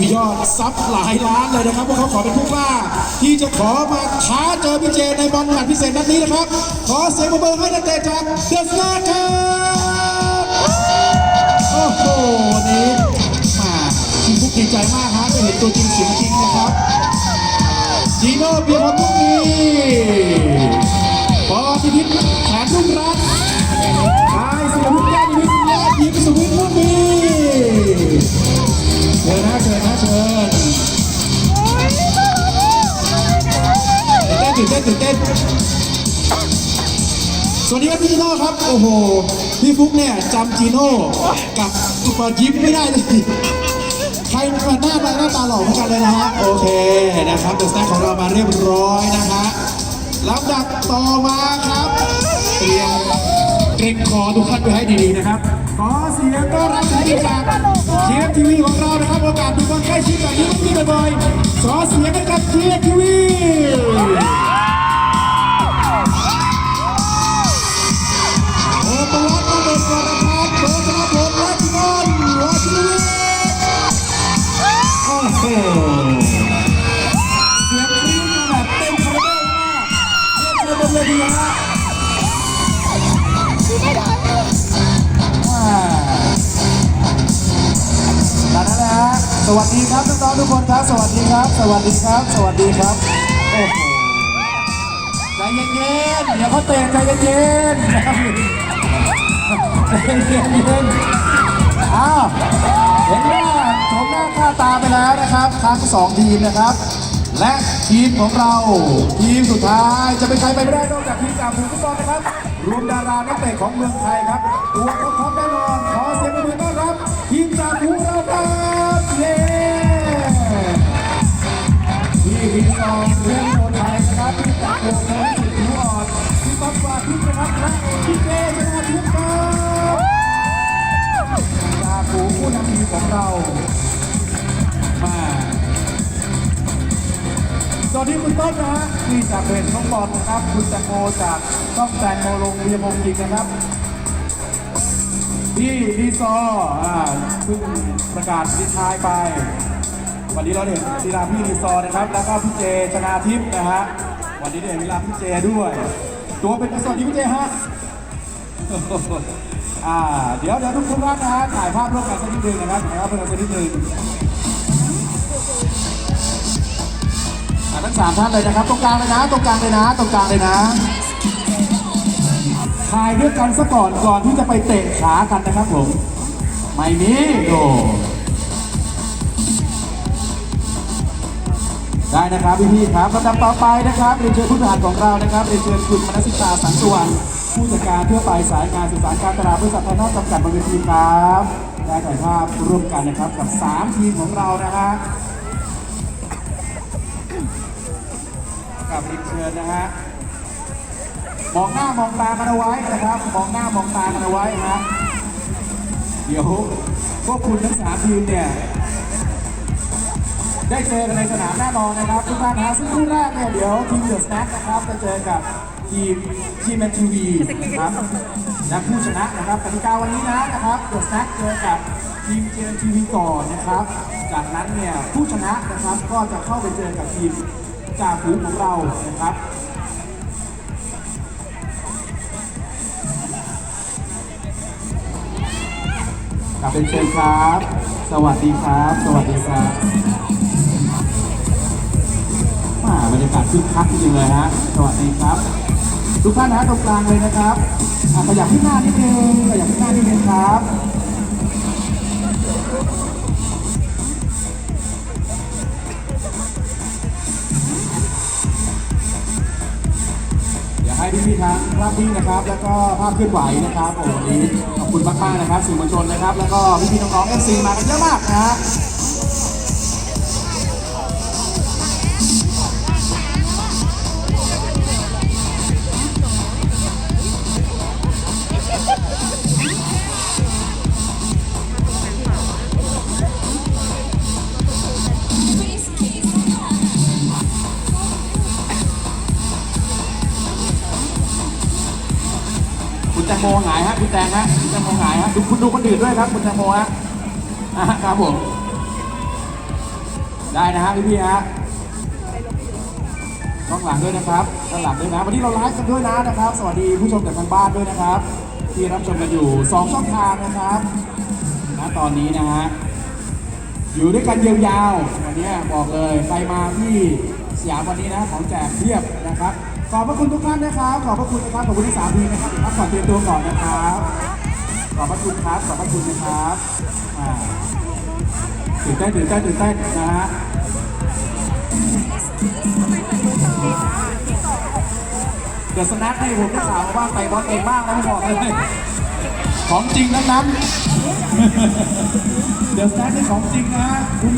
มียอดซับหลายล้านเลยนะครับพวกเขาขอเป็นผู้กล้า ที่จะขอมาท้าเจอพี่เจในบอลแมตช์พิเศษนัดนี้นะครับ ขอเสียงปรบมือให้นักเตะจากเดอะสตาร์ครับโอ้โหวันนี้มาคุณฟุกดีใจมากฮะได้เห็นตัวจริงเสียงจริงนะครับจีโน่เบียร์พรมุกมี ตื่นเต้นตื่นเต้นสวัสดีครับพี่จีโน่ครับ โอ้โห พี่ฟุกเนี่ยจำจีโน่กับสุปอร์ยิ้มไม่ได้เลยใครมาหน้าตาหน้าตาหล่อเหมือนกันเลยนะฮะ โอเคนะครับเดอะสแน็คของเรามาเรียบร้อยนะฮะลำดับต่อมาครับ เตรียมเกรงคอทุกท่านไว้ให้ดีๆนะครับ ขอเสียงต้อนรับสายจากเชียร์ทีวีของเรานะครับ โอกาสดูบอลใกล้ชิดแบบนี้ต้องมีบ่อยๆขอเสียงให้กับเชียร์ทีวี เสียงกรี๊ดมาแบบเต็มคาราเบลมากเรียกเชิญบนเวทีฮะอ่าดังนั้นนะฮะสวัสดีครับน้องๆทุกคนครับ สวัสดีครับ สวัสดีครับ สวัสดีครับโอ้โหใจเย็นๆเดี๋ยวเขาเตะใจเย็นๆใจเย็นๆอ้าวเห็นหม ตาไปแล้วนะครับ ทั้งสองทีมนะครับ และทีมของเรา ทีมสุดท้ายจะเป็นใครไปไม่ได้นอกจากทีมจากภูฟุตบอลนะครับรวมดารานักเตะของเมืองไทยครับตัวเขาพร้อมแน่นอนขอเสียงปรบมือต้อนรับ ต้นนะฮะที่จากเพจน้องบอลนะครับ คุณแตงโมจากต้องแตงโมลงเวียมงยิงนะครับที่รีซออ่าเพิ่งประกาศดีทายไป วันนี้เราเห็นลีลาพี่รีซอนะครับ แล้วก็พี่เจชนาทิพย์นะฮะวันนี้ได้เห็นลีลาพี่เจด้วย ตัวเป็นสวัสดีพี่เจฮะอ่าเดี๋ยวเดี๋ยวทุกทุกท่านนะฮะถ่ายภาพร่วมกันสักนิดนึงนะครับถ่ายภาพร่วมกันสักนิดนึง ทั้งสามท่านเลยนะครับ ตรงกลางเลยนะ ตรงกลางเลยนะ ตรงกลางเลยนะถ่ายด้วยกันซะก่อนก่อนที่จะไปเตะขากันนะครับผม ไม่มีโดได้นะครับพี่พี่ๆครับลำดับต่อไปนะครับเรียนเชิญผู้บริหารของเรานะครับเรียนเชิญคุณมนัสิตาสังสวรรณผู้จัดการทั่วไปสายงานสื่อสารการตลาดบริษัทไทยนอตจำกัดบางเวทีครับ ได้ถ่ายภาพร่วมกันนะครับกับ 3 ทีมของเรานะฮะ กับเรียนเชิญนะฮะมองหน้ามองตากันเอาไว้นะครับ มองหน้ามองตากันเอาไว้นะฮะเดี๋ยวพวกคุณทั้งสามทีมเนี่ยได้เจอกันในสนามแน่นอนนะครับทุกท่านนะซึ่งคู่แรกเนี่ยเดี๋ยวทีมเดอะสแน็คนะครับจะเจอกับทีมทีมแมนทีวีนะครับและผู้ชนะนะครับกติกาวันนี้นะนะครับเดอะสแน็คเจอกับทีมเจนทีวีก่อนนะครับ จากนั้นเนี่ยผู้ชนะนะครับก็จะเข้าไปเจอกับทีม จ่าฝูงของเรานะครับกลับเป็นเชิญครับ สวัสดีครับ สวัสดีครับมาบรรยากาศคึกคักจริงเลยฮะ สวัสดีครับ ทุกท่านนะตรงกลางเลยนะครับขยับขึ้นหน้านิดนึงขยับขึ้นหน้านิดนึงครับ อยากให้พี่ๆทั้งภาพนิ่งนะครับ แล้วก็ภาพเคลื่อนไหวนะครับโอ้วันนี้ขอบคุณมากๆนะครับสื่อมวลชนนะครับ แล้วก็พี่ๆน้องๆเอฟซีมากันเยอะมากนะฮะ คุณแตงโมหงายฮะคุณแตงฮะคุณแตงโมหงายฮะดูคุณดูคนอื่นด้วยครับ คุณแตงโมฮะอะครับผม ได้นะฮะพี่พี่ๆฮะข้างหลังด้วยนะครับข้างหลังด้วยนะวันนี้เราไลฟ์กันด้วยนะนะครับ สวัสดีผู้ชมจากทางบ้านด้วยนะครับ ที่รับชมกันอยู่2ช่องทางนะครับณตอนนี้นะฮะอยู่ด้วยกันยาวๆวันนี้บอกเลยใครมาที่สยามวันนี้นะของแจกเพียบนะครับ ขอบพระคุณทุกท่านนะครับ ขอบพระคุณนะครับ ขอบคุณทั้งสามทีมนะครับพักผ่อนเตรียมตัวก่อนนะครับ ขอบพระคุณครับ ขอบพระคุณนะครับอ่าตื่นเต้นตื่นเต้นตื่นเต้นนะฮะเดอะสแน็คนี่ผมได้ข่าวมว่าเตะบอลเก่งมากนะผมบอกเลยของจริงทั้งนั้นเดอะสแน็คนี่ของจริงนะคุณ